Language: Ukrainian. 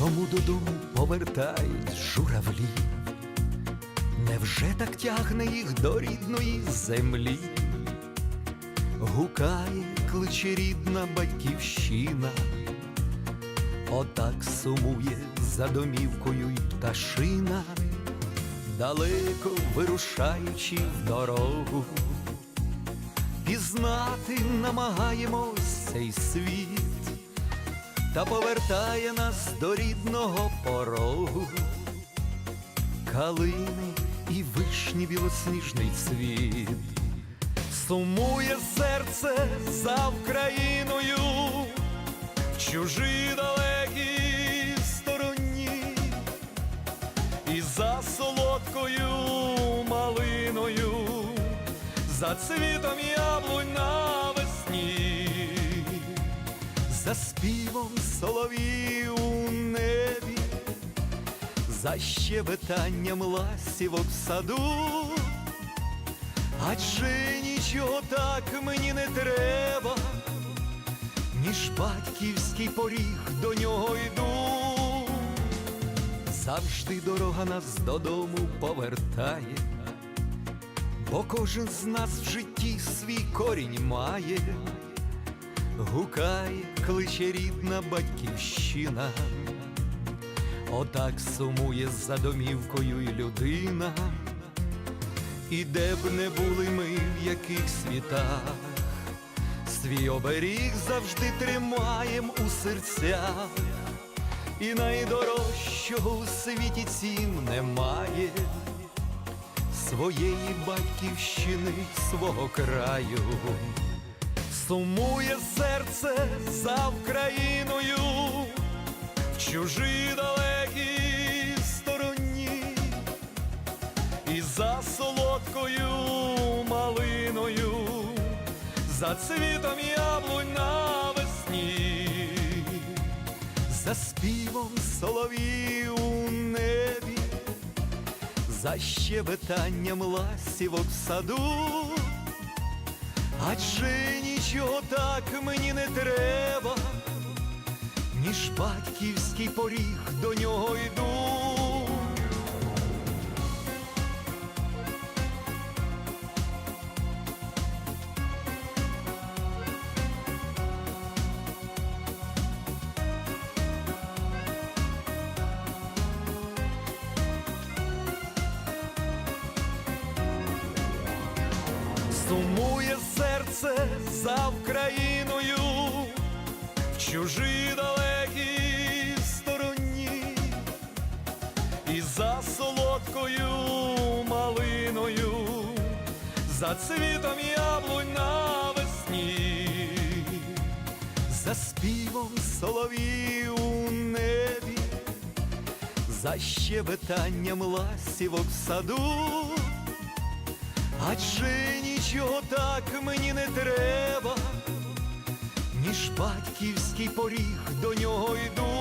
Чому додому повертають журавлі? Невже так тягне їх до рідної землі? Гукає, кличе рідна батьківщина, отак сумує за домівкою й пташина, далеко вирушаючи в дорогу, пізнати намагаємось цей світ та повертає нас до рідного порогу, калини і вишні білосніжний цвіт, сумує серце за Україною, в чужі далекій стороні, і за солодкою малиною, за цвітом яблунь навесні за співом соловів у небі, за щебетанням ласівок в саду, адже нічого так мені не треба, ніж батьківський поріг до нього йду. Завжди дорога нас додому повертає, бо кожен з нас в житті свій корінь має гукає, кличе рідна батьківщина, отак сумує за домівкою й людина, і де б не були ми в яких світах, свій оберіг завжди тримаєм у серцях, і найдорожчого у світі цім немає. Своєї батьківщини, свого краю сумує серце за Україною в чужій далекій стороні, і за солодкою малиною, за цвітом яблунь навесні, за співом соловів у небі, за щебетанням ласівок в саду. Адже нічого так мені не треба, ніж батьківський поріг до нього йду. Сумує серце за Україною в чужій далекій стороні, і за солодкою малиною, за цвітом яблунь навесні, за співом соловів у небі, за щебетанням ласівок в саду. Адже нічого так мені не треба, ніж батьківський поріг до нього йду.